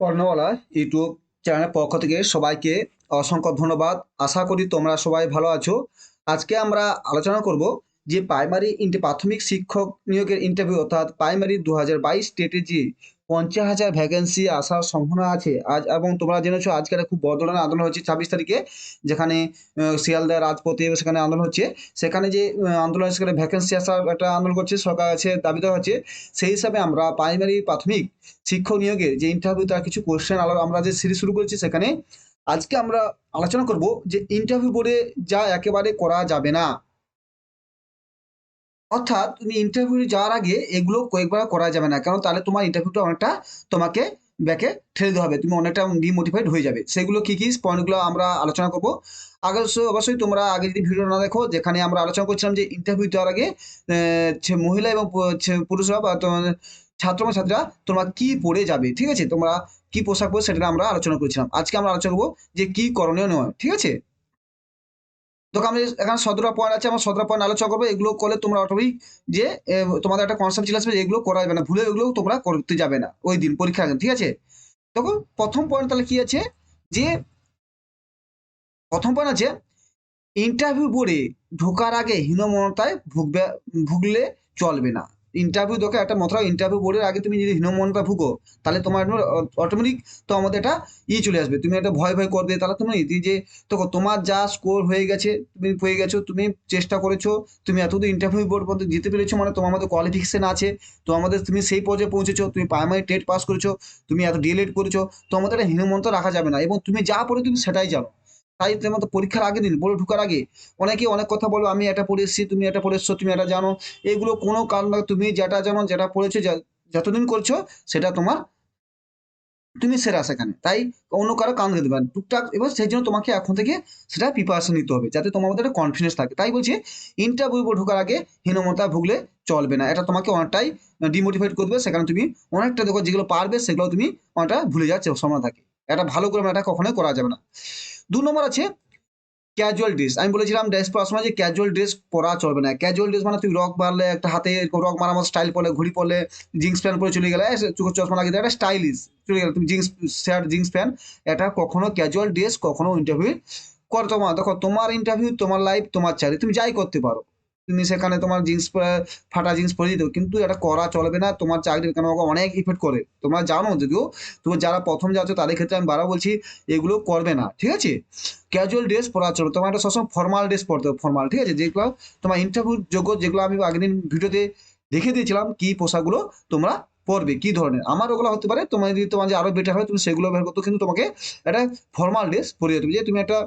কর্ণওয়ালা YouTube চ্যানেলের পক্ষ থেকে সবাইকে অসংখ্য ধন্যবাদ। আশা করি তোমরা সবাই ভালো আছো। আজকে আমরা আলোচনা করব যে প্রাইমারি ইন্টার প্রাথমিক শিক্ষক নিয়োগের ইন্টারভিউ অর্থাৎ প্রাইমারি দু হাজার বাইশ যে পঞ্চাশ হাজার ভ্যাকেন্সি আসার সম্ভাবনা আছে। আজ এবং তোমরা জেনেছো, আজকে একটা খুব বড় ধরনের আন্দোলন হচ্ছে ছাব্বিশ তারিখে, যেখানে শিয়ালদা রাজপথে সেখানে আন্দোলন হচ্ছে। সেখানে যে আন্দোলন সেখানে ভ্যাকেন্সি আসার একটা আন্দোলন করছে, সরকার কাছে দাবি দেওয়া হচ্ছে। সেই হিসাবে আমরা প্রাইমারি প্রাথমিক শিক্ষক নিয়োগের যে ইন্টারভিউ তার কিছু কোশ্চেন আমরা যে সিরিজ শুরু করেছি সেখানে, আজকে আমরা আলোচনা করব যে ইন্টারভিউ বোর্ডে যা একেবারে করা যাবে না। অর্থাৎ তুমি ইন্টারভিউ যাওয়ার আগে এগুলো কয়েকবার করা যাবে না। কারণ তাহলে তোমার ইন্টারভিউটা অনেকটা তোমাকে ব্যাকে ঠেলে দিতে হবে। তুমি অনেকটা ডিমোটিভেট হয়ে যাবে। সেগুলো কি কি? পয়েন্টগুলো আমরা আলোচনা করব। আগে অবশ্যই তোমরা আগে যদি ভিডিও না দেখো, যেখানে আমরা আলোচনা করছিলাম যে ইন্টারভিউ দেওয়ার আগে মহিলা এবং পুরুষরা বা ছাত্র এবং ছাত্রীরা তোমরা কি পড়ে যাবে? ঠিক আছে? তোমরা কি পোশাক পরে সেটা আমরা আলোচনা করছিলাম। আজকে আমরা আলোচনা করব যে কি করণীয় নয়। ঠিক আছে? তো আমি এখানে সতেরো পয়েন্ট আছে, আমার সতেরো পয়েন্ট আলোচনা করব, এগুলো করলে তোমরা অটোমেটিক যে তোমাদের একটা কনসেপ্ট চলে আসবে এগুলো করা যাবে না, ভুলে এগুলো তোমরা করতে যাবে না ওই দিন পরীক্ষা ঠিক আছে? তখন প্রথম পয়েন্ট তাহলে কি আছে? যে, প্রথম পয়েন্ট আছে ইন্টারভিউ বোর্ডে ঢোকার আগে হীনমনতায় ভুগবে, ভুগলে চলবে না। ইন্টারভিউ দোকে একটা মাত্র ইন্টারভিউ বোর্ডের আগে তুমি যদি হীনমনতা ভুগো তাহলে তোমার অটোমেটিক তো আমাদের একটা ই চলে আসবে। তুমি একটা ভয় ভয় করবে, তাহলে তুমি যে তো তোমার যা স্কোর হয়ে গেছে, তুমি পেয়ে গেছো, তুমি চেষ্টা করেছ, তুমি এতদূর ইন্টারভিউ বোর্ড পর্যন্ত যেতে পেরেছ মানে তোমার মধ্যে কোয়ালিফিকেশন আছে, তো আমাদের তুমি সেই পর্যায়ে পৌঁছেছো, তুমি প্রাইমারি টেট পাস করেছ, তুমি এত ডিএলএড করেছ, তো আমাদের একটা হীনমন্ত রাখা যাবে না, এবং তুমি যা পড়ে তুমি সেটাই জানো। তাই তোমার তো পরীক্ষার আগে দিন বলে ঢুকার আগে। অনেকে অনেক কথা বলো, আমি এটা পড়ে তুমি এটা পড়ে তুমি এটা জানো। এগুলো কোনো কারণ না, তুমি যেটা জানো, যেটা পড়েছো যতদিন করছ, সেটা তোমার তুমি সেরা সেখানে। তাই অন্য কারও কান দিতে পারেন টুকটাক এবার সেই জন্য তোমাকে এখন থেকে সেটা প্রিপারেশন নিতে হবে, যাতে তোমার মধ্যে একটা কনফিডেন্স থাকে। তাই বলছি ইন্টারভিউ ঢোকার আগে হীনমতা ভুগলে চলবে না। এটা তোমাকে অনেকটাই ডিমোটিভেট করবে, সেখানে তুমি অনেকটা দেখো যেগুলো পারবে, সেগুলো তুমি অনেকটা ভুলে যাচ্ছে সময় থাকে। এটা ভালো করে এটা কখনোই করা যাবে না। দু নম্বর আছে ক্যাজুয়াল ড্রেস আমি বলেছিলাম ড্রেস পরার সময় যে ক্যাজুয়াল ড্রেস পরা চলবে না। ক্যাজুয়াল ড্রেস মানে তুই রক মারলে একটা হাতে রক মারা মতো স্টাইল পরলে, ঘুড়ি পরলে জিন্স প্যান্ট পরে চলে গেলে চোখের চশমা লাগিয়ে একটা স্টাইলিশ চলে গেলে। তুমি জিন্স শার্ট জিন্স প্যান্ট এটা কখনো ক্যাজুয়াল ড্রেস কখনো ইন্টারভিউ করতে তোমার, দেখো, তোমার ইন্টারভিউ তোমার লাইফ তোমার চাকরি, তুমি যাই করতে পারো। তুমি সেখানে তোমার জিন্স ফাটা জিন্স পরে দিতে কিন্তু এটা করা চলবে না। তোমার চাকরির কেন অনেক ইফেক্ট করে। তোমরা জানো যদিও তুমি যারা প্রথম যাচ্ছ তাদের ক্ষেত্রে আমি বারবার বলছি, এগুলো করবে না। ঠিক আছে? ক্যাজুয়াল ড্রেস পরা চলবে। তোমার একটা সবসময় ফর্মাল ড্রেস পরতে হবে ফর্মাল ঠিক আছে? যেগুলো তোমার ইন্টারভিউ যোগ্য, যেগুলো আমি আগের দিন ভিডিওতে দেখে দিয়েছিলাম, কি পোশাকগুলো তোমরা পরবে, কি ধরনের। আমার ওগুলো হতে পারে, তোমার যদি তোমার যে আরও বেটার হয়, তুমি সেগুলো বের করতে কিন্তু তোমাকে একটা ফর্মাল ড্রেস পরিয়ে দেবে। যে তুমি একটা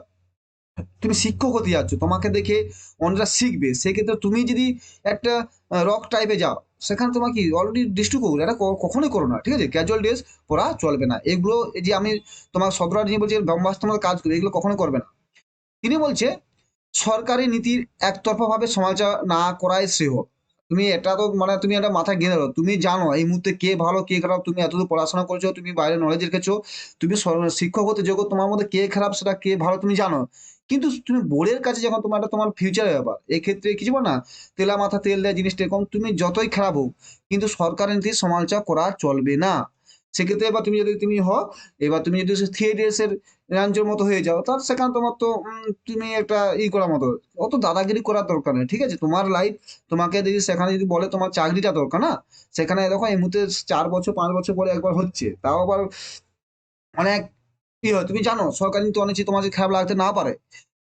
তুমি শিক্ষক হতে যাচ্ছ, তোমাকে দেখে অন্যরা শিখবে। সেক্ষেত্রে তুমি যদি একটা রক টাইপে যাও, সেখানে তোমার কি অলরেডি ডিস্ট্রিক্ট এটা কখনোই করো না, ঠিক আছে? ক্যাজুয়াল ড্রেস পরা চলবে না। এগুলো যে আমি তোমার সদরা নিয়ে বলছি বাস্তবতা কাজ করি, এগুলো কখনো করবে না। তিনি বলছে, সরকারি নীতির একতরফাভাবে সমালোচনা না করাই শ্রেয়। তুমি এটা তো মানে তুমি একটা মাথায় গেঁথে দাও তুমি জানো এই মুহূর্তে কে ভালো, কে খারাপ, তুমি এতদূর পড়াশোনা করেছ, তুমি বাইরে নলেজ রেখেছো, তুমি শিক্ষক হতে যোগ্য, তোমার মধ্যে কে খারাপ, সেটা কে ভালো তুমি জানো। কিন্তু তুমি বোর্ডের কাছে যখন তোমার একটা তোমার ফিউচারের ব্যাপার এই ক্ষেত্রে কিছু না? তেলা মাথা তেল দেয় জিনিসটা এরকম তুমি যতই খারাপ হোক, কিন্তু সরকারের নীতির সমালোচনা করা চলবে না। সেক্ষেত্রে এবার তুমি যদি তুমি হও, এবার তুমি যদি থিয়েটার্সের র্যাঞ্জের মতো হয়ে যাও, তাহলে সেখানে তোমার তো তুমি একটা ই করার মতো, অত দাদাগিরি করার দরকার নেই, ঠিক আছে? তোমার লাইফ তোমাকে যদি সেখানে যদি বলে তোমার চাকরিটা দরকার, না? সেখানে দেখো এই মুহূর্তে চার বছর, পাঁচ বছর পরে একবার হচ্ছে, তাও আবার অনেক কি হয়? তুমি জানো, সরকার কিন্তু অনেক তোমার যে খারাপ লাগতে না পারে,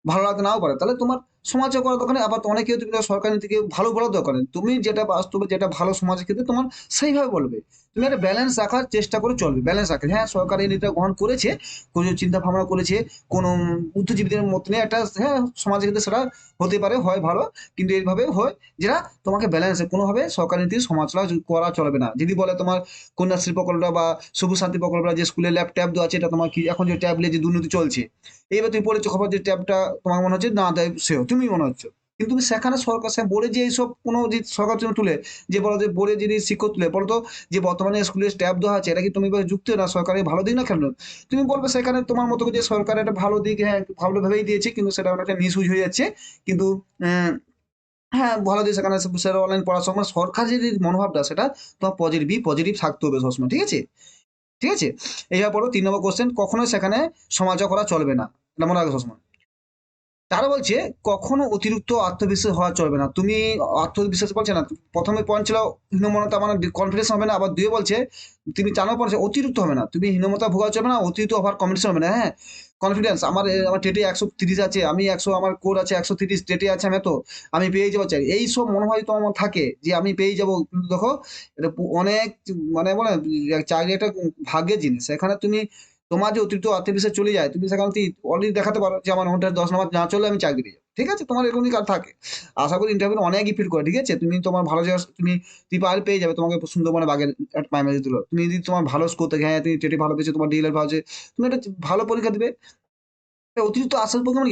ভালো লাগতে নাও পারে, তাহলে তোমার সমাজে করার দোকানে আবার তো অনেকেও তুমি সরকার নীতিকে ভালো বলার দরকার নেই। তুমি যেটা বাস্তবে যেটা ভালো সমাজের ক্ষেত্রে তোমার সেইভাবে বলবে। তুমি একটা ব্যালেন্স রাখার চেষ্টা করে চলবে। ব্যালেন্স রাখে হ্যাঁ সরকার এই নীতিটা গ্রহণ করেছে, কোনো চিন্তা ভাবনা করেছে, কোনো বুদ্ধিজীবীদের মতনে একটা হ্যাঁ সমাজের ক্ষেত্রে সেটা হতে পারে, হয় ভালো, কিন্তু এইভাবে হয় যেটা তোমাকে ব্যালেন্স কোনোভাবে সরকারি নীতি সমালোচনা করা চলবে না। যদি বলে তোমার কন্যাশ্রী প্রকল্পটা বা সবুজ শান্তি প্রকল্পটা, যে স্কুলে ল্যাব ট্যাব দেওয়া আছে, এটা তোমার কি, এখন যে ট্যাবলে যে দুর্নীতি চলছে, এইবার তুমি পড়েছো, খবর যে ট্যাবটা তোমার মনে হচ্ছে, না দেয় সেও তুমি মনে হচ্ছে। কিন্তু সেখানে সরকার সে বোর্ডে যে এইসব কোনো যে সরকার তুমি তুলে যে বলো যে বোর্ডে যদি শিক্ষক তুলে বলো তো যে বর্তমানে স্কুলে ট্যাব দেওয়া আছে এটা কি তুমি এবার যুক্ত না? সরকারের ভালো দিক না কেন তুমি বলবে সেখানে তোমার মতো যে সরকার একটা ভালো দিক হ্যাঁ ভালো ভেবেই দিয়েছে কিন্তু সেটা অনেকটা মিস হয়ে যাচ্ছে। কিন্তু আহ, হ্যাঁ ভালো দিয়ে সেখানে সেটা অনলাইন পড়ার সময় সরকার যে মনোভাবটা সেটা তোমার পজিটিভই পজিটিভ থাকতে হবে সবসময় ঠিক আছে? ঠিক আছে? এইভাবে পড়ো তিন নম্বর কোশ্চেন কখনোই সেখানে সমালোচনা করা চলবে না। এটা মনে রাখবে সবসময়। তারা বলছে, কখনো অতিরিক্ত আত্মবিশ্বাস হওয়া চলবে না। তুমি আত্মবিশ্বাস বলছে না। প্রথমে পয়েন্ট ছিল হীনমনতা মানে কনফিডেন্স হবে না, আবার দুয়ে বলছে, তুমি নম্বর বলছে অতিরিক্ত হবে না। তুমি হীনমতা ভোগা চলবে না, অতিরিক্ত ওভার কনফিডেন্স হবে না। হ্যাঁ কনফিডেন্স আমার আমার টেটে একশো তিরিশ আছে, আমি একশো, আমার কোড আছে একশো তিরিশ টেটে আছে আমি তো আমি পেয়ে যাব চাই। এই সব মনোভাব তো আমার থাকে যে আমি পেয়ে যাব। দেখো, এটা অনেক মানে বলে, চাকরি একটা ভাগ্যের জিনিস। এখানে তুমি তোমার যে অতিরিক্ত আত্মবিশ্বাস চলে যায়, তুমি সেখানে অলরেডি দেখাতে পারো যে আমার ঘন্টায় দশ নম্বর না চললে আমি চাকরি পেয়ে যাব। ঠিক আছে? তোমার এরকম কাজ থাকে। আশা করি ইন্টারভিউ অনেক ইফিট করে, ঠিক আছে? তুমি তোমার ভালো জায়গা তুমি ত্রিপাল পেয়ে যাবে তোমাকে সুন্দরবনে বাগের প্রাইমারি দিল তুমি যদি তোমার ভালো স্কোর থাকে হ্যাঁ তুমি টেটি ভালো পেয়েছ, তোমার ডিএলএর ভালো আছে, তুমি একটা ভালো পরীক্ষা দিবে। অতিরিক্ত আশ্বাস বলতে মানে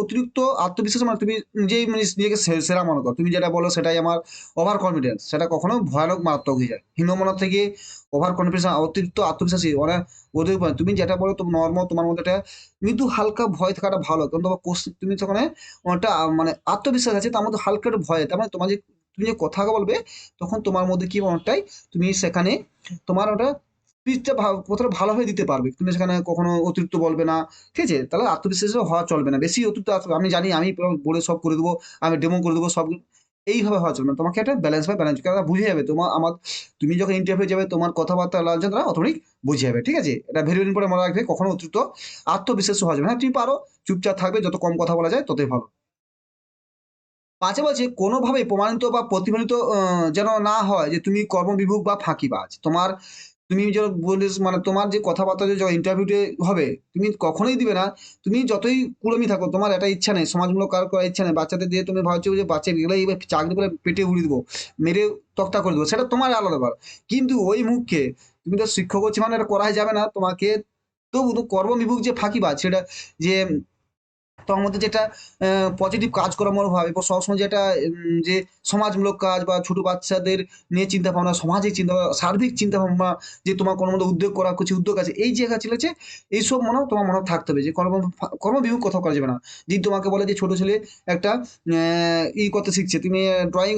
অতিরিক্ত আত্মবিশ্বাস মানে তুমি নিজেই মানে নিজেকে সেরা মনে করো। তুমি যেটা বলো সেটাই আমার ওভার কনফিডেন্স সেটা কখনো ভয়ানক মারাত্মক হয়ে যায়। হীনমনা থেকে ওভার কনফিডেন্স অতিরিক্ত আত্মবিশ্বাসী ওরা ওদের তুমি যেটা বলো তুমি নর্মাল তোমার মধ্যে একটা মৃদু হালকা ভয় থাকাটা ভালো। কারণ তোমার কোশ্চেন তুমি যখন ওটা মানে আত্মবিশ্বাস আছে, তার মধ্যে হালকা একটা ভয়, তার মানে তোমার যে তুমি যে কথা বলবে, তখন তোমার মধ্যে কি অনেকটাই তুমি সেখানে তোমার ওটা স্পিচটা কথাটা ভালোভাবে দিতে পারবে। তুমি সেখানে কখনো অতিরিক্ত বলবে না, ঠিক আছে? তাহলে আত্মবিশ্বাসী হওয়া চলবে না। বেশি অতিরিক্ত আমি জানি, আমি বলে সব করে দেবো, আমি ডেমো করে দেবো, সব এইভাবে হওয়া চলবে না। তোমাকে একটা ব্যালেন্স বাই ব্যালেন্স করে বুঝে যাবে তোমার আমার, তুমি যখন ইন্টারভিউ যাবে, তোমার কথাবার্তা আলোচনা অটোমেটিক বুঝে যাবে, ঠিক আছে? এটা ভেরি ইম্পর্টেন্ট মনে রাখবে, কখনো অতিরিক্ত আত্মবিশ্বাস হওয়া যাবে না। তুমি পারো, চুপচাপ থাকবে, যত কম কথা বলা যায়, ততই ভালো। পাঁচে বলছে কোনোভাবে প্রমাণিত বা প্রতিফলিত যেন না হয় যে তুমি কর্মবিভুক বা ফাঁকিবাজ। তোমার তুমি যে বলিস মানে তোমার যে কথাবার্তা যে ইন্টারভিউতে হবে, তুমি কখনোই দিবে না। তুমি যতই কুড়মি থাকো, তোমার একটা ইচ্ছা নেই। সমাজমূলক কার করার ইচ্ছা নেই। বাচ্চাদের দিয়ে তুমি ভাবছ যে বাচ্চা গেলে এবার চাকরি করে পেটে উড়িয়ে দেবো, মেরে তক্তা করে দেবো, সেটা তোমার আলাদা ব্যাপার। কিন্তু ওই মুখকে তুমি তো শিক্ষক হচ্ছে মানে এটা করাই যাবে না। তোমাকে তবু তো কর্মবিমুখ যে ফাঁকিবাজ, সেটা যে তোমার মধ্যে যেটা পজিটিভ কাজ করার মনোভাব এবং সবসময় যেটা যে সমাজমূলক কাজ বা ছোট বাচ্চাদের নিয়ে চিন্তা ভাবনা সমাজের চিন্তা ভাবনা সার্বিক চিন্তা ভাবনা যে তোমার কোনো মধ্যে উদ্যোগ করা কিছু উদ্যোগ আছে এই জায়গা ছিল যে এইসব মনে তোমার মনে থাকতে হবে যে কর্ম কর্মবিমুখ কোথাও করা যাবে না। যদি তোমাকে বলে যে ছোট ছেলে একটা ই করতে শিখছে তুমি ড্রয়িং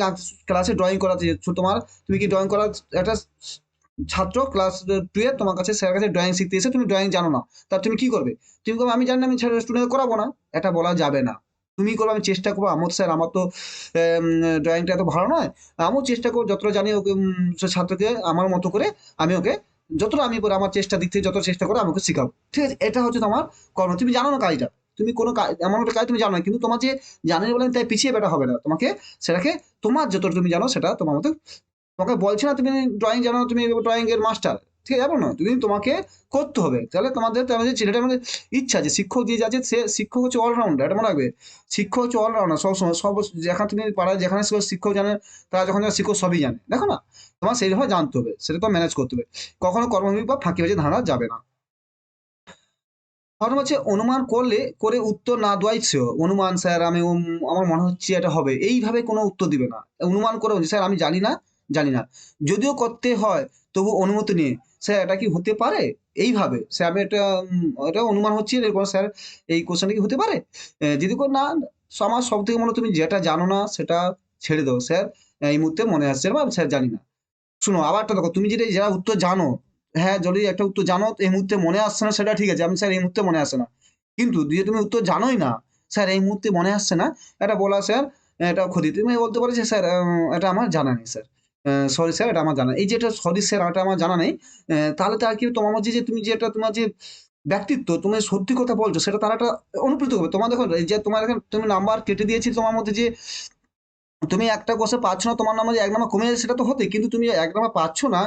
ক্লাসে ড্রয়িং করাতে যাচ্ছ, তোমার তুমি কি ড্রয়িং করার একটা ছাত্র ক্লাস টুয়ে তোমার কাছে স্যারের কাছে ড্রয়িং শিখতে এসে তুমি ড্রয়িং জানো না। তার তুমি কি করবে? তুমি করবে আমি জানি না, আমি স্টুডেন্ট করাবো না। এটা বলা যাবে না। তুমি করবে, আমি চেষ্টা করব। আমার স্যার আমার তো ড্রয়িংটা এত ভালো নয়। আমিও চেষ্টা করব, যতটা জানি ওকে ছাত্রকে আমার মতো করে আমি ওকে, যতটা আমি করে আমার চেষ্টা দিক থেকে যত চেষ্টা করে আমাকে শেখাবো। ঠিক আছে, এটা হচ্ছে তোমার কর্ম। তুমি জানো না কাজটা। তুমি কোনো কাজ এমন একটা কাজ তুমি জানো না, কিন্তু তোমার যে জানি বলে তাই পিছিয়ে বেটা হবে না। তোমাকে সেটাকে, তোমার যতটা তুমি জানো সেটা তোমার মতো তোমাকে বলছে না, তুমি ড্রয়িং জানো, তুমি ড্রয়িং এর মাস্টার ঠিক আছে? না তুমি তোমাকে করতে হবে। তাহলে তোমাদের তোমাদের ছেলেটার মধ্যে ইচ্ছা আছে শিক্ষক দিয়ে যাচ্ছে, সে শিক্ষক হচ্ছে অলরাউন্ডার এটা মনে রাখবে। শিক্ষক হচ্ছে অলরাউন্ডার সবসময়, সব যেখানে তুমি পাড়ায়, যেখানে শিক্ষক জানে, তারা যখন জানে, শিক্ষক সবই জানে। দেখো না? তোমার সেইভাবে জানতে হবে, সেটা ম্যানেজ করতে হবে। কখনো কর্মভূমি বা ফাঁকি বাজে ধারণা যাবে না। কারণ হচ্ছে অনুমান করলে, করে উত্তর না দেওয়াই শ্রেয়। অনুমান, স্যার, আমি আমার মনে হচ্ছে এটা হবে। এইভাবে কোনো উত্তর দিবে না। অনুমান করে স্যার, আমি জানি না জানি না। যদিও করতে হয়, তবু অনুমতি নিয়ে। স্যার, এটা কি হতে পারে? এইভাবে। স্যার, আমি এটা এটা অনুমান হচ্ছে এরকম, স্যার, এই কোশ্চেনটা কি হতে পারে? যদি কোনো না, আমার সব থেকে মনে তুমি যেটা জানো না, সেটা ছেড়ে দাও, স্যার। এই মুহূর্তে মনে আসছে না, স্যার, জানি না। শুনো আবার একটা দেখো, তুমি যেটা, যারা উত্তর জানো হ্যাঁ যদি একটা উত্তর জানো, এই মুহূর্তে মনে আসছে না, সেটা ঠিক আছে। আমি, স্যার, এই মুহূর্তে মনে আসছে না। কিন্তু যদি তুমি উত্তর জানোই না, স্যার, এই মুহূর্তে মনে আসছে না, এটা বলা, স্যার, এটা ক্ষতি। তুমি বলতে পারো যে, স্যার এটা আমার জানা নেই, স্যার। সরি স্যার, এটা আমার জানা এই যে এটা সরি স্যার, এটা আমার জানা নেই। তাহলে তার কি তোমার মধ্যে যে তুমি যে এটা তোমার যে ব্যক্তিত্ব, তুমি সত্যি কথা বলছো, সেটা তারা একটা অনুপ্রীত হবে। তোমার দেখো, এই যে তোমার এখানে তুমি নাম্বার কেটে দিয়েছি তোমার মধ্যে যে তুমি একটা কোর্সে পাচ্ছ না, তোমার নাম্বার এক নাম্বার কমে যাচ্ছে, সেটা তো হতে কিন্তু তুমি এক নাম্বার পাচ্ছ না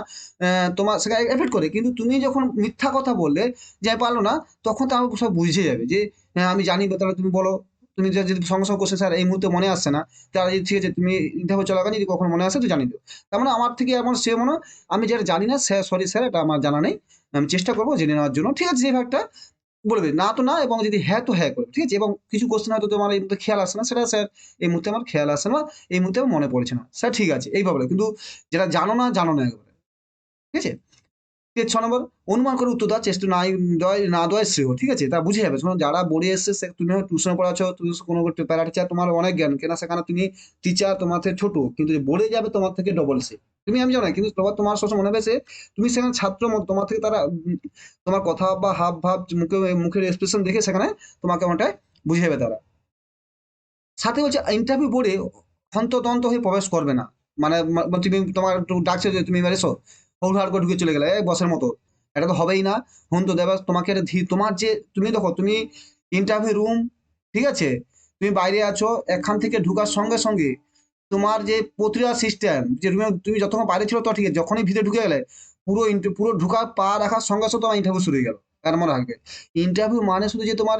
তোমার সেটা এফেক্ট করে। কিন্তু তুমি যখন মিথ্যা কথা বললে, যে পারল না, তখন তো আমার সব বুঝে যাবে যে হ্যাঁ আমি জানি তাহলে তুমি বলো। তুমি যদি সঙ্গে সঙ্গে কোশ্চেন স্যার এই মুহূর্তে মনে আসছে না যদি ঠিক আছে তুমি ইন্টারভিউ চলাকালীন যদি কখন মনে আসে তো জানিয়ে দিও। তার মানে আমার থেকে এমন সে মনে আমি যেটা জানি না স্যার সরি স্যার এটা আমার জানা নেই। আমি চেষ্টা করব জেনে নেওয়ার জন্য। ঠিক আছে যে ভাগটা বলবে না তো না, এবং যদি হ্যাঁ তো হ্যাঁ করবে ঠিক আছে, এবং কিছু কোশ্চেন হয়তো তোমার এই মুহূর্তে খেয়াল আসে না। সেটা স্যার এই মুহূর্তে আমার খেয়াল আসে না, এই মুহূর্তে আমার মনে পড়ছে না। স্যার ঠিক আছে, এইভাবে কিন্তু যেটা জানো না জানো না একবারে। ঠিক আছে? ছ নম্বর, অনুমান করে উত্তর দেওয়ার চেষ্টা নাই দেওয়াই না দেওয়াই শ্রেয়, ঠিক আছে? তা বুঝে যাবে যারা বোর্ডে এসছে, সে তুমি টিউশনে পড়াচ্ছ, তুমি কোনো প্যারা টিচার তোমার অনেক জ্ঞান কেন সেখানে তুমি টিচার তোমার থেকে ছোট, কিন্তু বোর্ডে যাবে তোমার থেকে ডবল সে। তুমি, আমি জানো, কিন্তু তোমার তোমার সবসময় মনে সে তুমি সেখানে ছাত্র তোমার থেকে তারা, তোমার কথা বা হাব ভাব, মুখে, মুখের এক্সপ্রেশন দেখে সেখানে তোমাকে অনেকটাই বুঝে যাবে তারা। সাথে বলছে ইন্টারভিউ বোর্ডে হন্তদন্ত হয়ে প্রবেশ করবে না। মানে তুমি তোমার ডাকছে তুমি এবার এসো। হুড়হাড় করে ঢুকে চলে গেলে, এই বসের মতো। এটা তো হবেই না। হন তো দেবা তোমাকে তোমার যে তুমি দেখো, তুমি ইন্টারভিউ রুম ঠিক আছে? তুমি বাইরে আছো, এখান থেকে ঢুকার সঙ্গে সঙ্গে তোমার যে প্রক্রিয়া সিস্টেম যে রুমে তুমি যতক্ষণ বাইরে ছিল তো ঠিক আছে, যখনই ভিতরে ঢুকে গেলে পুরো পুরো ঢুকা পা রাখার সঙ্গে সঙ্গে তোমার ইন্টারভিউ শুরু হয়ে গেল, এটা মনে রাখবে। ইন্টারভিউ মানে শুধু যে তোমার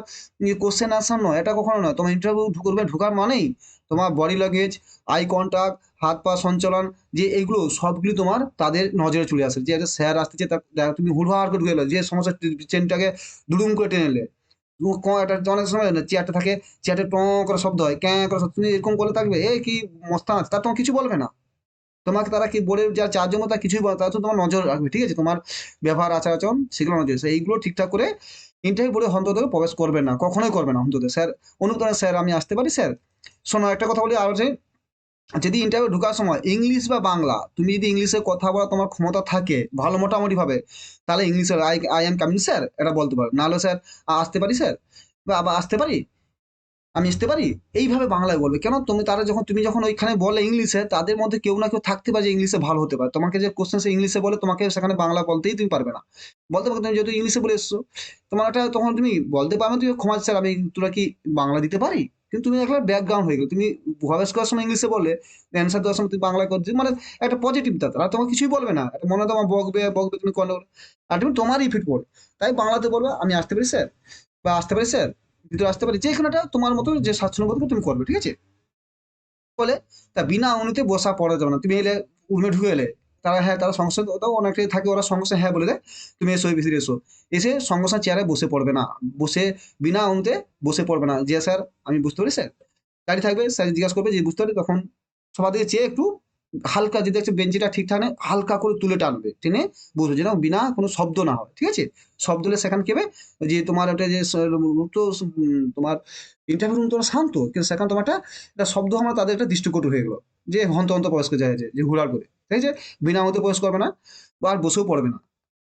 কোশ্চেন আনসার নয়, এটা কখনো নয়। তোমার ইন্টারভিউ ঢুকবে, ঢুকার মানেই তোমার বডি ল্যাঙ্গুয়েজ আই কন্টাক্ট হাত পা সঞ্চালন, যে এগুলো সবগুলি তোমার তাদের নজরে চলে আসে। যে একটা স্যার আসতেছে তা তা তুমি হুড়হাড় করে ঢুকে গেলে, যে সমস্যা চেনটাকে দুডুম করে টেনে তুমি একটা অনেক সময় না চেয়ারটা থাকে চেয়ারটা টঁ করে শব্দ হয়, ক্যাঁ করে শব্দ তুমি এরকম করে থাকবে এই কি মস্তান আছে তার তোমার কিছু বলবে না। তোমাকে তারা কি বোর্ডের যা চারজন তা কিছুই বলে তারা তো তোমার নজর রাখবে, ঠিক আছে? তোমার ব্যবহার আচার আচরণ সেগুলো নজর। এইগুলো ঠিকঠাক করে ইন্টারভিউ বোর্ডে অন্তত প্রবেশ করবে না, কখনোই করবে না অন্তত। স্যার অনুদান স্যার, আমি আসতে পারি, স্যার? শোনো, একটা কথা বলি, আর যদি ইন্টারভিউ ঢোকার সময় ইংলিশ বা বাংলা, তুমি যদি ইংলিশে কথা বলা তোমার ক্ষমতা থাকে, ভালো মোটামুটি ভাবে তাহলে ইংলিশে I I am coming sir এটা বলতে পারো। নাহলে স্যার আসতে পারি স্যার বা আবার আসতে পারি? আমি আসতে পারি? এইভাবে বাংলায় বলবে। কেন? তুমি, তারা যখন, তুমি যখন ওইখানে বলে ইংলিশে তাদের মধ্যে কেউ না কেউ থাকতে পারে যে ইংলিশে ভালো হতে পারে। তোমাকে যে কোশ্চেন সে ইংলিশে বলে, তোমাকে সেখানে বাংলা বলতেই তুমি পারবে না। বলতে পারবে তুমি যেহেতু ইংলিশে বলে এসছো, তোমার একটা তখন তুমি বলতে পারবে তুমি ক্ষমা স্যার আমি তোরা কি বাংলা দিতে পারি? কিন্তু তুমি একটা ব্যাকগ্রাউন্ড হয়ে গেল। তুমি প্রবেশ করার সময় ইংলিশে বললে অ্যান্সার দেওয়ার সময় তুমি বাংলা করতে মানে একটা পজিটিভ তা তারা তোমার কিছুই বলবে না। একটা মনে তোমার বকবে বকবে তুমি কন্ড আর তুমি তোমারই ইফেক্ট পড়বে তাই বাংলাতে বলবে, আমি আসতে পারি স্যার বা, আসতে পারি স্যার ভিতরে আসতে পারি। যে কোনোটা তোমার মতো যে স্বাচ্ছন্দ্য তুমি করবে, ঠিক আছে? বলে, তা বিনা অনুতে বসা পড়া যাবে না। তুমি এলে রুমে ঢুকে এলে তারা হ্যাঁ তারা সংস্থা ওটাও অনেকটাই থাকে, ওরা সঙ্গে হ্যাঁ বলে দেয়, তুমি এসো ভিতরে এসো। এসে সঙ্গে চেয়ারে বসে পড়বে না। বসে, বিনা অনুতে বসে পড়বে না। যে স্যার, আমি বুঝতে পারি, স্যার। গাড়ি থাকবে, স্যার জিজ্ঞাসা করবে যে বুঝতে পারি। তখন সবার দিকে চেয়ে একটু হালকা যদি দেখছে বেঞ্চিটা ঠিকঠাক নেই হালকা করে তুলে টানবে, টেনে বুঝবে যেন বিনা কোনো শব্দ না হয়, ঠিক আছে? শব্দ হলে সেখানে কেবে যে তোমার ওটা যে তো তোমার ইন্টারভিউ তোমার শান্ত, কিন্তু সেখানে তোমার একটা একটা শব্দ আমার তাদের একটা দৃষ্টিকটু হয়ে গেলো। যে হন্ত হন্ত প্রবেশ করে যায় যে হুড়ার করে। ঠিক আছে বিনা মতো প্রবেশ করবে না বা আর বসেও পড়বে না।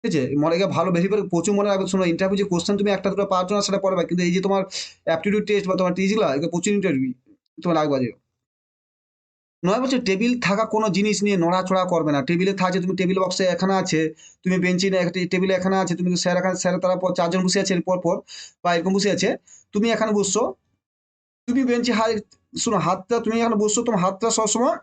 ঠিক আছে মনে গিয়ে ভালো বেশি করে প্রচুর মনে রাখবে শোনো ইন্টারভিউ যে কোশ্চেন তুমি একটা দুটো পাওয়ার জন্য সেটা পড়বে, কিন্তু এই যে তোমার অ্যাপটিটিউড টেস্ট বা তোমার টিজিগুলো এগুলো প্রচুর ইন্টারভিউ তোমার লাগবে যে নয় বলছে টেবিল থাকা কোনো জিনিস নিয়ে নড়াচড়া করবে না। টেবিলে থাকছে তুমি টেবিল বক্সে এখানে আছে, তুমি বেঞ্চি টেবিলে এখানে আছে, তুমি স্যার এখানে স্যার তারা চারজন বসে আছে পর পর বা এরকম বসে আছে, তুমি এখানে বসছো তুমি বেঞ্চে হাত শোনো হাতটা তুমি এখন বসছো তোমার হাতটা সবসময়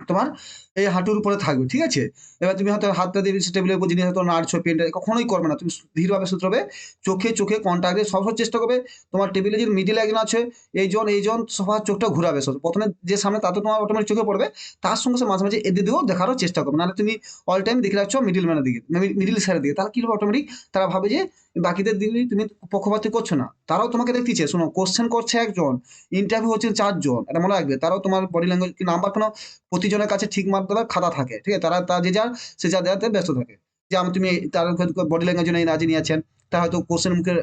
তোমার এই হাঁটুর উপরে থাকবে, ঠিক আছে? এবার তুমি হয়তো হাতটা দিয়ে টেবিলের উপর জিনিস হয়তো নাড়ছো পেনটা কখনোই করবে না। তুমি ধীরভাবে সুতরাবে চোখে চোখে কন্ট্যাক্টে সবসময় চেষ্টা করবে, তোমার টেবিলে যে মিডিল একজন আছে এইজন এইজন সবার চোখটা ঘুরাবে। সব প্রথমে যে সামনে, তাতে তোমার অটোমেটিক চোখে পড়বে, তার সঙ্গে সঙ্গে মাঝে মাঝে এদের দিকেও দেখারও চেষ্টা করবে। নাহলে তুমি অল টাইম দেখে রাখছো মিডিল ম্যানের দিকে মিডিল স্যারের দিকে। তারা কি হবে অটোমেটিক তারা ভাবে যে বাকিদের দিকে তুমি পক্ষপাতি করছ না। তারাও তোমাকে দেখতেছে শোনো কোশ্চেন করছে একজন ইন্টারভিউ হচ্ছে চারজন, এটা মনে রাখবে। তারাও তোমার বডি ল্যাঙ্গুয়েজ নাম্বার কোনো প্রতিজনের কাছে ঠিক মাত্রার খাতা থাকে, ঠিক আছে? তারা, তার যে যার, সে যা দেওয়াতে ব্যস্ত থাকে। যে আমি, তুমি তার বডি ল্যাঙ্গুয়েজ জন্য রাজি নিয়েছেন তা হয়তো কোশ্চেন মুখের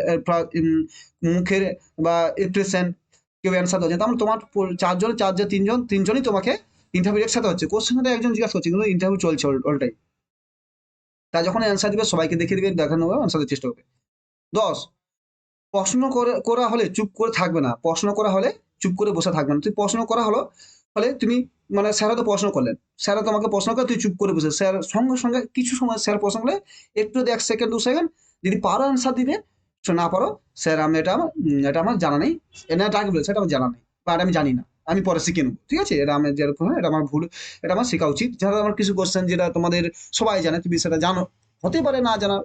মুখের বা এক্সপ্রেশন কেউ অ্যান্সার দিচ্ছে তার মানে তোমার চারজন চারজন তিনজন, তিনজনই তোমাকে ইন্টারভিউ একসাথে হচ্ছে। কোশ্চেন কোশ্চেনটা একজন জিজ্ঞাসা করছে, কিন্তু ইন্টারভিউ চলছে অলটাই তা যখন অ্যান্সার দিবে, সবাইকে দেখে দিবে দেখানো হবে অ্যান্সার দেওয়ার চেষ্টা করবে। দশ, প্রশ্ন করা হলে চুপ করে থাকবে না। প্রশ্ন করা হলে চুপ করে বসে থাকবে না। তুমি প্রশ্ন করা হলো ফলে তুমি মানে স্যার তো প্রশ্ন করলেন। স্যার তোমাকে প্রশ্ন করে, তুই চুপ করে বসে। স্যার সঙ্গে সঙ্গে কিছু সময় স্যার প্রশ্ন করলে একটু এক সেকেন্ড দু সেকেন্ড যদি পারো অ্যান্সার দিতে না পারো, স্যার আমি এটা আমার এটা আমার জানা নেই। এটা ডাকি বলে সেটা আমার জানা নেই। বা আমি জানি না। আমি পরে শিখে নেব, ঠিক আছে? এটা আমার যেরকম এটা আমার ভুল, এটা আমার শেখা উচিত। যারা আমার কিছু কোশ্চেন যেটা তোমাদের সবাই জানে, তুমি সেটা জানো। হতে পারে না জানা,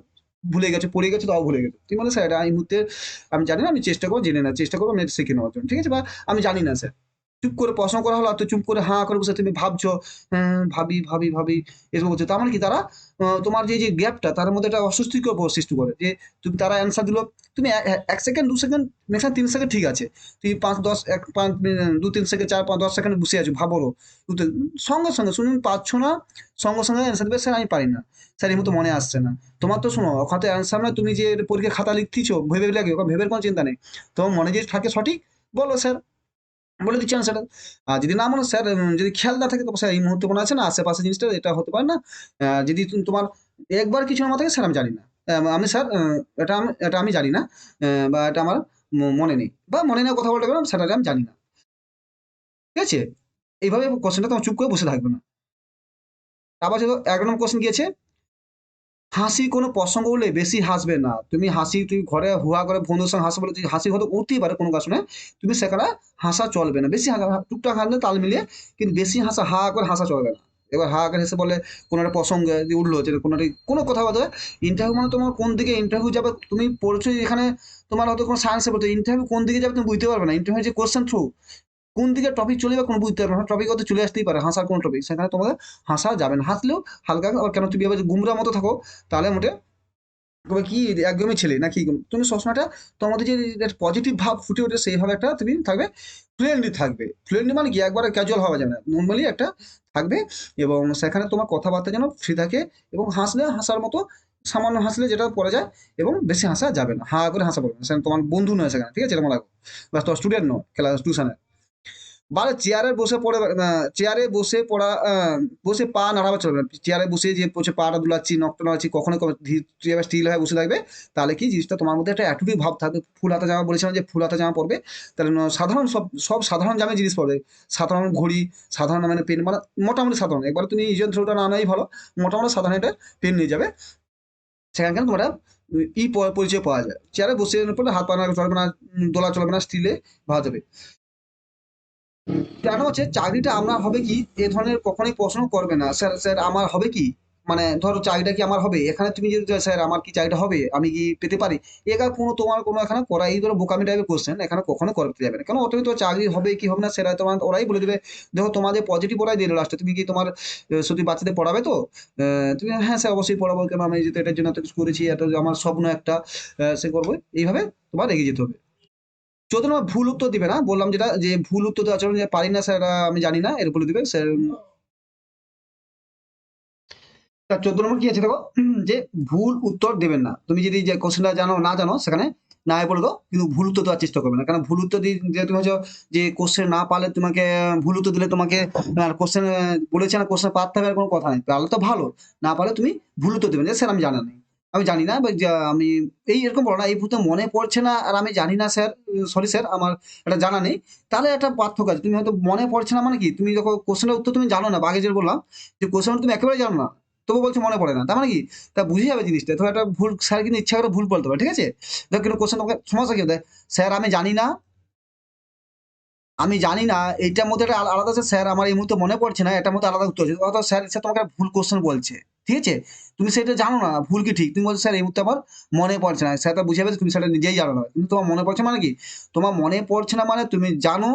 ভুলে গেছে, পড়ে গেছে, তাও ভুলে গেছে। তুমি মানে স্যার, এটা এই মুহূর্তে আমি জানি না, আমি চেষ্টা করব, জেনে না চেষ্টা করব, আমি শিখে নেওয়ার জন্য, ঠিক আছে? বা আমি জানি না, স্যার। চুপ করে প্রশ্ন করা হলো আর তো চুপ করে হাঁ করে বসে তুমি ভাবছ হ্যাঁ ভাবি ভাবি ভাবি এরকম হচ্ছে। তার মানে কি? তারা তোমার যে যে গ্যাপটা, তার মধ্যে একটা অস্বস্তিকর সৃষ্টি করে যে, তুমি তারা অ্যান্সার দিল, তুমি এক সেকেন্ড দু সেকেন্ড ম্যাক্সিমাম তিন সেকেন্ড ঠিক আছে। তুমি পাঁচ, দশ, এক, পাঁচ দু, তিন সেকেন্ড চার, পাঁচ, দশ সেকেন্ড বসে আছো, ভাবো সঙ্গে সঙ্গে শুনে তুমি পাচ্ছ না, সঙ্গে সঙ্গে অ্যান্সার দেবে স্যার আমি পারি না। স্যার, এই মতো মনে আসছে না। তোমার তো শোনো, ওখানে অ্যান্সার নয় তুমি যে পরীক্ষা খাতা লিখতেছো, ভেবে লাগে ওখানে ভেবের কোনো চিন্তা নেই। তোমার মনে যে থাকে সঠিক, বলো স্যার। বলে দিচ্ছি স্যার আর যদি না মনে স্যার যদি খেয়াল না থাকে তো স্যার এই মুহূর্তে মনে আছে না? আশেপাশে জিনিসটা এটা হতে পারে না? যদি তোমার একবার কিছু আমার থাকে স্যার আমি জানি না। আমি স্যার এটা আমি এটা আমি জানি না বা এটা আমার মনে নেই। বা মনে নেই কথা বলতে পারলাম সেটা আমি জানি না। ঠিক আছে? এইভাবে কোশ্চেনটা তোমার চুপ করে বসে থাকবে না। আবার এক নম্বর কোশ্চেন আছে হাসি কোনো প্রসঙ্গ হলে বেশি হাসবে না। তুমি হাসি, তুমি ঘরে হুয়া করে বন্ধুর সঙ্গে হাসা বলে তুই হাসি হয়তো উঠতেই পারে কোনো কারণে। তুমি সেখানে হাসা চলবে না। বেশি টুকটাক হাসলে তাল মিলিয়ে কিন্তু বেশি হাসা, হা করে হাসা চলবে না। এবার হা করে হেসে বলে কোনো একটা প্রসঙ্গে যে উঠল যে কোনো একটা, কোনো কথা বলতে ইন্টারভিউ মানে তোমার কোন দিকে ইন্টারভিউ যাবে? তুমি পড়ছো এখানে, তোমার হয়তো কোনো সায়েন্সে পড়তে ইন্টারভিউ কোন দিকে যাবে তুমি বুঝতে পারবে না। ইন্টারভিউ যে কোশ্চেন থ্রু কোন দিকে টপিক চলে যাবে কোনো বুঝতে পারবে না। টপিক হয়তো চলে আসতেই পারে, হাসার কোনো টপিক সেখানে তোমাদের হাসা যাবে না। হাসলেও হালকা আবার কেন তুমি এবার গুমরা মতো থাকো, তাহলে মোটে তবে কি, একদমই ছেলে না কি তুমি সবসময়টা তোমাদের যে পজিটিভ ভাব ফুটে ওঠে, সেইভাবে একটা তুমি থাকবে ফ্লুয়েন্টলি থাকবে। ফ্লুয়েন্টলি মানে কি? একবারে ক্যাজুয়াল হওয়া যাবে না। নর্মালি একটা থাকবে এবং সেখানে তোমার কথাবার্তা যেন ফ্রি থাকে এবং হাসলে হাসার মতো, সামান্য হাসলে যেটা পড়া যায় এবং বেশি হাসা যাবে না। হা করে হাসা পড়বে না। তোমার বন্ধু নয় সেখানে, ঠিক আছে? এরকম লাগবে। বা তোমার স্টুডেন্ট নয় ক্লাস টিউশনে বারে চেয়ারে বসে পড়ে চেয়ারে বসে পড়া বসে পা নাড়াবা চলবে না। চেয়ারে বসে যে বসে পাটা দুলাচ্ছি, নখটা নাড়াচ্ছি কখনো স্টিল হয়ে বসে থাকবে, তাহলে কি জিনিসটা তোমার মধ্যে একটা অ্যাটিটিউড ভাব থাকবে। ফুল হাতা জামা বলেছিলাম যে ফুল হাতা জামা পরবে, তাহলে সাধারণ সব সব সাধারণ জামা জিনিস পরবে। সাধারণ ঘড়ি, সাধারণ মানে পেন মানে মোটামুটি সাধারণ। একবার তুমি ইজন থ্রোটা না নেই ভালো, মোটামুটি সাধারণ একটা পেন নিয়ে যাবে। সেখানকার তোমার, ই পরিচয় পাওয়া যায়। চেয়ারে বসে পড়লে হাত পা নাড়া চলবে না, দোলা চলবে না স্টিলে ভাবা যাবে কেন হচ্ছে চাকরিটা আপনার হবে কি? এ ধরনের কখনোই প্রশ্ন করবে না। স্যার স্যার, আমার হবে কি? মানে ধরো চাকরিটা কি আমার হবে? এখানে তুমি যদি স্যার, আমার কি চাকরিটা হবে? আমি কি পেতে পারি? এখানে কোনো তোমার কোনো এখানে করা এই ধরো বোকামি টাইপের কোশ্চেন এখানে কখনো করতে যাবে না। কেন? অতই তো চাকরি হবে কি হবে না সেটা তোমার ওরাই বলে দেবে। দেখো, তোমাদের পজিটিভ ওরাই দিল লাস্টে তুমি কি তোমার শুধু বাচ্চাদের পড়াবে তো? তুমি হ্যাঁ স্যার, অবশ্যই পড়াবো। কেন? আমি যেহেতু এটার জন্য এত কিছু করেছি এটা আমার স্বপ্ন একটা সে করব। এইভাবে তোমার এগিয়ে যেতে হবে। চোদ্দ নম্বর ভুল উত্তর দিবে না? বললাম যেটা, যে ভুল উত্তর দেওয়ার জন্য যে পারি না স্যার আমি জানি না, এর বলে দিবে স্যার। তার চোদ্দ নম্বর কি আছে দেখো? যে ভুল উত্তর দেবেন না। তুমি যদি যে কোশ্চেনটা জানো, না জানো, সেখানে না বলে দাও, কিন্তু ভুল উত্তর দেওয়ার চেষ্টা করবে না। কারণ ভুল উত্তর দিয়ে তুমি হচ্ছে যে কোশ্চেন না পারলে তোমাকে, ভুল উত্তর দিলে তোমাকে কোশ্চেন বলেছে না কোশ্চেন পারতে হবে কোনো কথা নেই। পারলে তো ভালো। না পারলে তুমি ভুল উত্তর দেবে না। স্যার, আমি জানা নেই। আমি জানি না আমি এই এরকম বলো না, এই ভূতে মনে পড়ছে না, আর আমি জানি না স্যার সরি স্যার, আমার এটা জানা নেই। তাহলে একটা পার্থক্য আছে, তুমি হয়তো মনে পড়ছে না মানে কি, তুমি যখন কোশ্চেনের উত্তর তুমি জানো না আগে যে বললাম, যে কোশ্চেন তুমি একেবারে জানো না তবু বলছো মনে পড়ে না, তার মানে কি, তা বুঝে যাবে জিনিসটা তো একটা ভুল, স্যার কিন্তু ইচ্ছা করে ভুল বলতে পারে, ঠিক আছে? দেখো কিন্তু কোশ্চেন তোমাকে, সমস্যা কি হতে স্যার, আমি জানি না আমি জানি না এইটার মধ্যে একটা আলাদা আছে স্যার আমার এই মুহূর্তে মনে পড়ছে না, এটার মধ্যে আলাদা উত্তর আছে অথবা স্যার স্যার তোমাকে ভুল কোশ্চেন বলছে। ঠিক আছে? তুমি সেটা জানো না, ভুল কি ঠিক? তুমি বলছো, স্যার, এই মুহূর্তে আমার মনে পড়ছে না। স্যার তা বুঝে যাবে তুমি সেটা নিজেই জানো না। কিন্তু তোমার মনে পড়ছে মানে কি? তোমার মনে পড়ছে না মানে তুমি জানো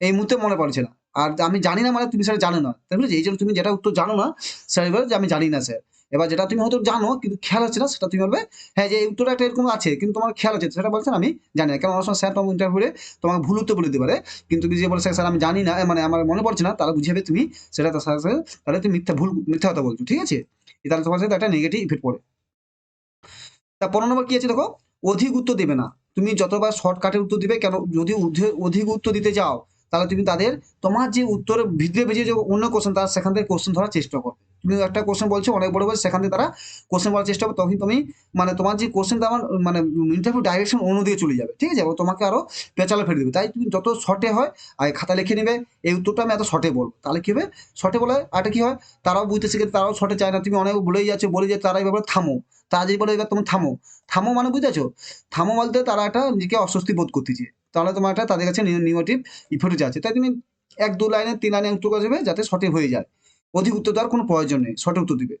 এই মুহূর্তে মনে পড়ছে না। আর আমি জানি না মানে তুমি সেটা জানো না। তাই বুঝেছি এই জন্য তুমি যেটা উত্তর জানো না, স্যার যে আমি জানি না, স্যার। এবার যেটা তুমি হয়তো জানো, কিন্তু খেয়াল হচ্ছে না, সেটা তুমি বলবে হ্যাঁ যে এই উত্তরটা একটা এরকম আছে, কিন্তু তোমার খেয়াল হচ্ছে সেটা বলছেন আমি জানি না কারণ অনেক সময় স্যার তোমার তোমাকে ভুল উত্তর বলে দিতে পারে, কিন্তু তুমি যে বলে স্যার আমি জানি না মানে আমার মনে পড়ছে না, তাহলে বুঝে যাবে তুমি, সেটা তার তাহলে তুমি মিথ্যা ভুল, মিথ্যা কথা বলছো, ঠিক আছে? তাহলে তোমার সাথে একটা নেগেটিভ ইফেক্ট পড়ে। তা পনেরো নম্বর কি আছে দেখো? অধিক উত্তর দেবে না। তুমি যতবার শর্টকাটে উত্তর দিবে, কেন, যদি অধি- অধিক উত্তর দিতে যাও তাহলে তুমি তাদের তোমার যে উত্তরের ভিতরে বেরিয়ে যে অন্য কোশ্চেন তার সেখান থেকে কোশ্চেন ধরার চেষ্টা করবে। তুমি একটা কোশ্চেন বলছো, অনেক বড় বলছো সেখান থেকে তারা কোশ্চেন বলার চেষ্টা করবে তখন তুমি মানে তোমার যে কোশ্চেনটা আমার মানে ইন্টারভিউ ডাইরেকশন অন্যদিকে চলে যাবে, ঠিক আছে? তোমাকে আরও পেঁচালে ফেলে দেবে। তাই তুমি যত শর্টে হয়, আগে খাতা লিখে নেবে, এই উত্তরটা আমি এত শর্টে বলব। তাহলে কী হবে? শর্টে বলে আরেকটা কী হয়? তারাও বুঝতে শিখে, তারাও শর্টে চায় না, তুমি অনেক বলেই যাচ্ছ, বলে যে তারা এবার থামো। তারা যদি বলে, এবার তুমি থামো। থামো মানে বুঝেছ? থামো বলতে তারা একটা নিজেকে অস্বস্তি বোধ করতেছে। তাহলে তোমার একটা তাদের কাছে নেগেটিভ ইফেক্ট যাচ্ছে তাই তুমি এক দু লাইনে তিন লাইনে উত্তর করে দেবে, যাতে সঠিক হয়ে যায়। অধিক উত্তর দেওয়ার কোনো প্রয়োজন নেই, সঠিক উত্তর দিবে।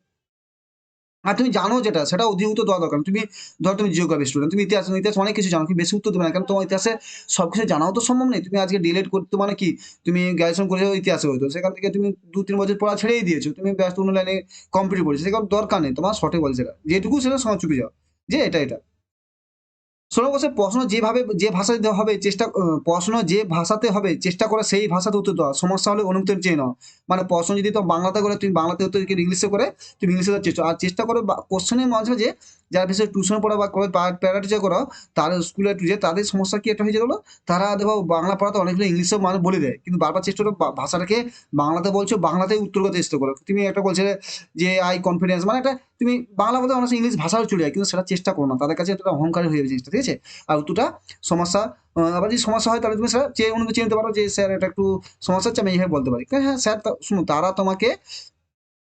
আর তুমি জানো যেটা, সেটা অধিক উত্তর দেওয়া দরকার। তুমি, ধর তুমি জিওগ্রাফি স্টুডেন্ট তুমি ইতিহাস ইতিহাস অনেক কিছু জানো বেশি উত্তর দেবে না কারণ তোমার ইতিহাসে সব কিছু জানাও তো সম্ভব নেই। তুমি আজকে ডিলেট করতে মানে কি, তুমি গ্র্যাজুয়েশন করেছ ইতিহাসে হয়তো, সেখান থেকে তুমি দু তিন বছর পড়া ছেড়েই দিয়েছ, তুমি ব্যস্ত অন্য লাইনে কমপ্লিট করেছ সেখানে দরকার নেই, তোমার শর্টে বলছে যেটুকু সেটা সময় চুপে যাও। যে এটা এটা। ষোলো বছর প্রশ্ন যেভাবে, যে ভাষাতে দেওয়া হবে চেষ্টা প্রশ্ন যে ভাষাতে হবে চেষ্টা করে সেই ভাষাতে উত্তর দেওয়া সমস্যা হলে অনুমতি চেয়ে নাও। মানে প্রশ্ন যদি তো বাংলাতে করে, তুমি বাংলাতে উত্তর ইংলিশে করে, তুমি ইংলিশে দেওয়ার চেষ্টা আর চেষ্টা করো কোশ্চেনের মাঝে মাঝে যারা বিশেষ টিউশন পড়া বা প্যারা টিচার করাও তাদের স্কুলের টিচার তাদের সমস্যা কি একটা হয়ে যেগুলো তারা দেখো বাংলা পড়াতে অনেকগুলো ইংলিশে মানে বলে দেয়। কিন্তু বারবার চেষ্টা করো ভাষাটাকে বাংলাতে বলছো, বাংলাতেই উত্তর করতে চেষ্টা করো। তুমি একটা বলছিলে যে আই কনফিডেন্স মানে একটা তুমি বাংলা বলতে অনেক ইংলিশ ভাষাও চলে যায়, কিন্তু সেটা চেষ্টা করো না। তাদের কাছে একটা অহংকারী হয়ে যাবে জিনিসটা, ঠিক আছে? আর উত্তরটা সমস্যা আবার যদি সমস্যা হয় তাহলে তুমি সেটা চেয়ে অনুমতি চিনতে পারো যে, স্যার, এটা একটু সমস্যা হচ্ছে, আমি এইভাবে বলতে পারি। হ্যাঁ স্যার শুনো, তারা তোমাকে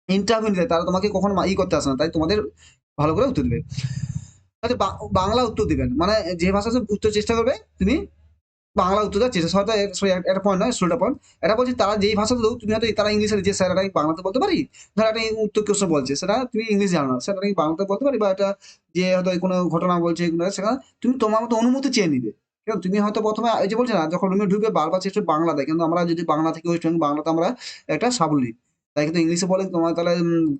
ইন্টারভিউ নিতে তারা তোমাকে কখনো ই করতে আসে না। তাই তোমাদের ভালো করে উত্তর দেবে। আচ্ছা বাংলা উত্তর দিবেন। মানে যে ভাষাতে উত্তর চেষ্টা করবে তুমি বাংলা উত্তর দেওয়ার চেষ্টা হয়তো একটা পয়েন্ট নয় ষোলোটা পয়েন্ট এটা বলছি তারা যেই ভাষাতে দেবো তুমি হয়তো তারা ইংলিশে যে স্যার এটা বাংলাতে বলতে পারি? ধর একটা উত্তর কোশ্চেন বলছে, সেটা তুমি ইংলিশ জানো না। সেটা বাংলাতে বলতে পারি বা এটা যে হয়তো কোনো ঘটনা বলছে সেখানে তুমি তোমার মতো অনুমতি চেয়ে নিবে। কেন তুমি হয়তো প্রথমে এই যে বলছে না, যখন রুমে ঢুকবে বারবার চেষ্টা বাংলা দেয়, কিন্তু আমরা যদি বাংলা থেকে ওয়েস্ট বেঙ্গল, বাংলাতে আমরা একটা সাবলীল। তাই কিন্তু ইংলিশে বলে তোমার তাহলে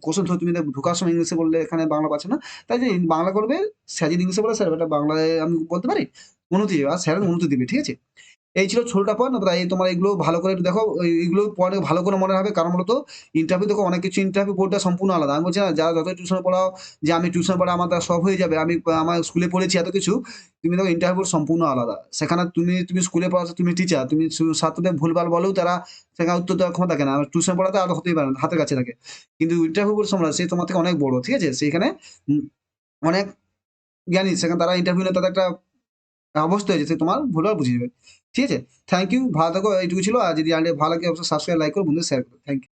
কোশ্চেন তুমি ঢোকার সময় ইংলিশে বললে এখানে বাংলা পাচ্ছে না। তাই যে বাংলা করবে, স্যার যদি ইংলিশে বলে, স্যার এটা বাংলায় আমি বলতে পারি? দেবে, আর স্যার অনুমতি দিবে, ঠিক আছে? এই ছিল ছোটটা পয়েন্ট তোমার এগুলো ভালো করে দেখো। এই- এগুলো পয়েন্ট ভালো করে মনে হবে, কারণ মূলত ইন্টারভিউ দেখো, অনেক কিছু ইন্টারভিউ বোর্ডটা সম্পূর্ণ আলাদা। আমি বলছি না, যারা যত টিউশন পড়াও, যে আমি টিউশন পড়া আমার সব হয়ে যাবে। আমি, আমার স্কুলে পড়েছি এত কিছু, তুমি দেখো ইন্টারভিউ সম্পূর্ণ আলাদা। সেখানে তুমি তুমি স্কুলে পড়াচ্ছ, তুমি টিচার তুমি ছাত্রদের ভুলভাল বলেও তারা সেখানে উত্তর দেওয়ার ক্ষমতা থাকে না। টিউশন পড়াতে আর হতেই পারে না, হাতের কাছে থাকে। কিন্তু ইন্টারভিউ সম্রাট সে তোমার থেকে অনেক বড়, ঠিক আছে? সেখানে অনেক জ্ঞানী, সেখানে তারা ইন্টারভিউ নিয়ে, তাদের একটা অবস্থা হয়েছে সে তোমার ভুলভাল বুঝে যাবে ঠিক আছে? থ্যাংক ইউ ভালো থাকো, এইটুকু ছিল। আর যদি আনলে ভালো লাগে, অবশ্যই সাবস্ক্রাইব লাইক করো বন্ধু শেয়ার করো। Thank you